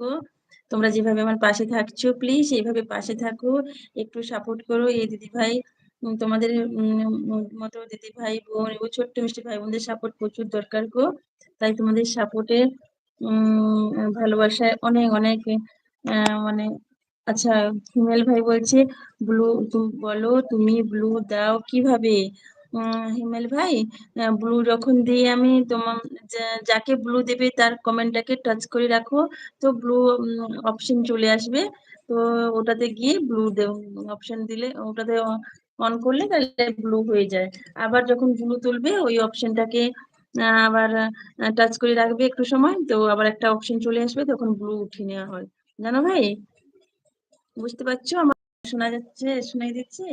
গো তোমরা যেভাবে আমার পাশে থাকছো প্লিজ এইভাবে পাশে থাকো। একটু সাপোর্ট করো এই দিদি ভাই। তোমাদের মতো দিদি ভাই বোন এবং ছোট্ট মিষ্টি ভাই বোনদের সাপোর্ট প্রচুর দরকার গো। তাই তোমাদের সাপোর্টে ভালোবাসায় অনেক অনেক মানে আচ্ছা হিমেল ভাই বলছে ব্লু বলো, তুমি ব্লু দাও কীভাবে? হিমেল ভাই ব্লু যখন দিই আমি তোমার যাকে ব্লু দেবে তার কমেন্টটাকে টাচ করে রাখো। তো ব্লু অপশন চলে আসবে। তো ওটাতে গিয়ে ব্লু অপশন দিলে, ওটাতে অন করলে তাহলে ব্লু হয়ে যায়। আবার যখন ব্লু তুলবে, ওই অপশনটাকে আবার টাচ করে রাখবে একটু সময়। তো আবার একটা অপশন চলে আসবে, তখন ব্লু উঠিয়ে নেওয়া হয়। জানো ভাই? বুঝতে পারছ? আমার শোনা যাচ্ছে, শোনাই দিচ্ছে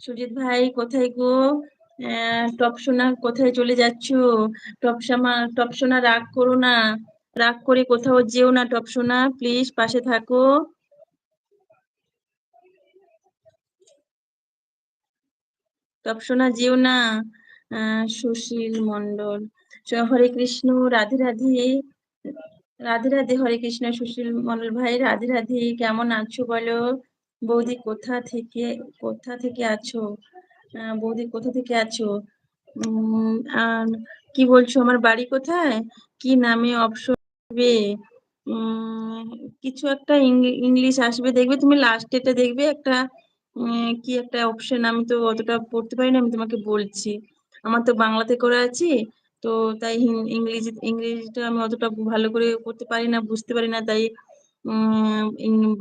সুজিত ভাই, কোথায় গো? টপ সোনা কোথায় চলে যাচ্ছ? টপ সোনা টপ সোনা রাগ করো না। রাগ করে কোথাও যেও না টপ সোনা প্লিজ পাশে থাকো। টপ সোনা যেও না সুশীল মন্ডল হরে কৃষ্ণ, রাধে রাধে। রাধে রাধে, হরে কৃষ্ণ, সুশীল মন্ডল ভাই, রাধে রাধে। কেমন আছো বলো? বৌদি কোথা থেকে কোথা থেকে আছো? বৌদি কোথা থেকে আছো? কি বলছো, আমার বাড়ি কোথায়? কি নামে অপশন কিছু একটা ইংলিশ আসবে, দেখবে তুমি লাস্ট এটা দেখবে একটা কি একটা অপশন আমি তো অতটা পড়তে পারি না আমি তোমাকে বলছি। আমার তো বাংলাতে করা আছি, তো তাই ইংরেজি ইংরেজিটা আমি অতটা ভালো করে করতে পারি না, বুঝতে পারি না, তাই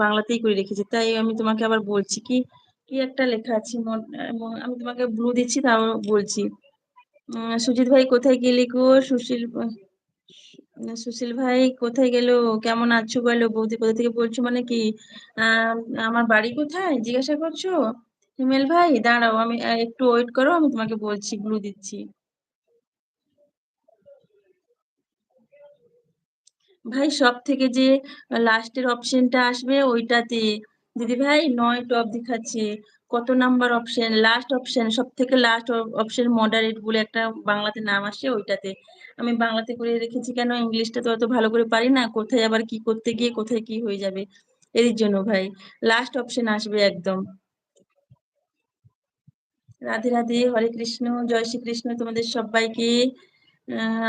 বাংলাতেই করে রেখেছি। তাই আমি তোমাকে আবার বলছি কি কি একটা লেখা আছে আমি তোমাকে ব্লু দিচ্ছি, তাও বলছি। সুজিত ভাই কোথায় গেলি গো? সুশীল সুশীল ভাই কোথায় গেল? কেমন আছো বলো? বৌদি কোথা থেকে বলছো মানে কি? আমার বাড়ি কোথায়? জিজ্ঞাসা করছ? হিমেল ভাই, দাঁড়াও, আমি একটু ওয়েট করো, আমি তোমাকে বলছি ব্লু দিচ্ছি। ভাই সব থেকে যে লাস্টের অপশনটা আসবে ওইটাতে। দিদি ভাই, নয় টপ দেখাচ্ছে। কত নাম্বার অপশন লাস্ট অপশন সব থেকে লাস্ট অপশন মডারেট বলে একটা বাংলাতে নাম আসে ওইটাতে। আমি বাংলাতে করে রেখেছি কেন? ইংলিশটা তো অত ভালো করে পারি না। কোথায় আবার কি করতে গিয়ে কোথায় কি হয়ে যাবে? এর জন্য ভাই লাস্ট অপশন আসবে একদম। রাধে রাধে, হরে কৃষ্ণ, জয় শ্রীকৃষ্ণ তোমাদের সবাইকে।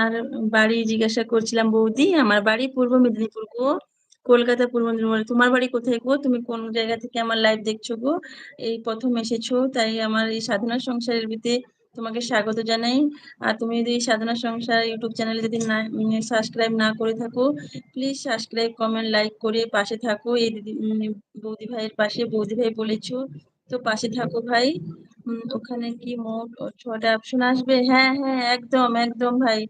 আর বাড়ি জিজ্ঞাসা করছিলাম, বৌদি, আমার বাড়ি পূর্ব মেদিনীপুর গো। কলকাতা পূর্ব মেদিনীপুর। তোমার বাড়ি কোথায় গো? তুমি কোন জায়গা থেকে আমার লাইভ দেখছ গো? এই প্রথম এসেছ, তাই আমার এই সাধনা সংসারের ভিতরে তোমাকে স্বাগত জানাই। আর তুমি যদি সাধনা সংসার ইউটিউব চ্যানেলে যদি না সাবস্ক্রাইব না করে থাকো প্লিজ সাবস্ক্রাইব কমেন্ট লাইক করে পাশে থাকো। এই দিদি বৌদি ভাইয়ের পাশে, বৌদি ভাই বলেছ, তো পাশে থাকো ভাই। ওখানে কি মোট ছটা অপশন আসবে? হ্যাঁ হ্যাঁ একদম একদম ভাই।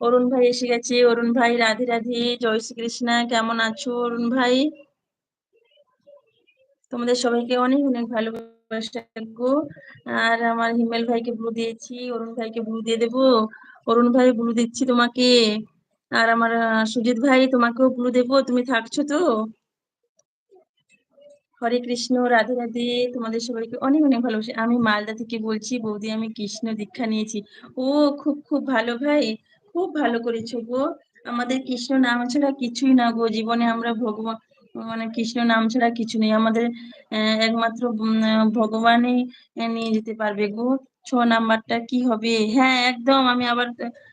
অরুণ ভাই এসে গেছে। অরুণ ভাই, রাধে রাধে। জয় শ্রীকৃষ্ণা। কেমন আছো অরুণ ভাই? তোমাদের সবাইকে অনেক অনেক ভালোবাসা আর আমার হিমেল ভাইকে ব্লু দিয়েছি। অরুণ ভাইকে ব্লু দিয়ে দেবো। অরুণ ভাই ব্লু দিচ্ছি তোমাকে। আর আমার সুজিত ভাই, তোমাকেও ব্লু দেবো। তুমি থাকছো তো? হরে কৃষ্ণ, রাধে রাধে। তোমাদের সবাইকে অনেক অনেক ভালোবাসি। আমি মালদা থেকে বলছি, বৌদি, আমি কৃষ্ণ দীক্ষা নিয়েছি। ও খুব খুব ভালো ভাই। খুব ভালো করেছ গো। আমাদের কৃষ্ণ নাম ছাড়া কিছুই না গো। জীবনে আমরা ভগবান মানে কৃষ্ণ নাম ছাড়া কিছু নেই। আমাদের একমাত্র ভগবানই নিয়ে যেতে পারবে গো। ছ নাম্বারটা কি হবে? হ্যাঁ একদম। আমি আবার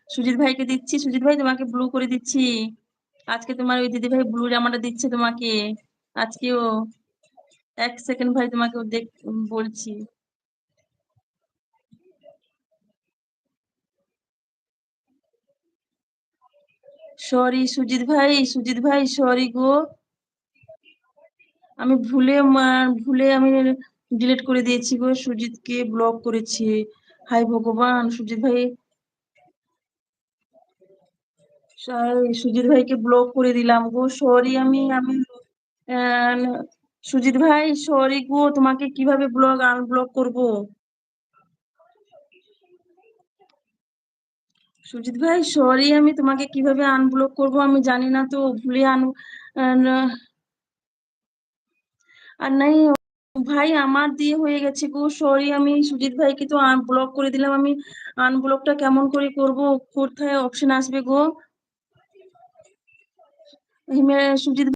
সুজিত ভাইকে দিচ্ছি। সুজিত ভাই, তোমাকে ব্লু করে দিচ্ছি। আজকে তোমার ওই দিদি ভাই ব্লু জামাটা দিচ্ছে তোমাকে। আজকেও। এক সেকেন্ড ভাই তোমাকে দেখ, বলছি। সরি সুজিত ভাই সুজিত ভাই সরি গো। আমি ভুলে ভুলে আমি ডিলিট করে দিয়েছি গো, সুজিতকে ব্লক করেছি। হাই ভগবান, সুজিত ভাই। সুজিত ভাইকে ব্লক করে দিলাম গো। সরি আমি আমি সুজিত ভাই সরি গো, তোমাকে কীভাবে ব্লগ আনব্লক করব? সুজিত ভাই সরি আমি তোমাকে কীভাবে আনব্লক করব আমি জানি না তো, ভুলে আন আর নাই, ভাই আমার দিয়ে হয়ে গেছে গো সরি আমি সুজিত ভাইকে তো আনব্লক করে দিলাম, আমি আনব্লকটা কেমন করে করব? কোথায় অপশন আসবে গো? সুজিত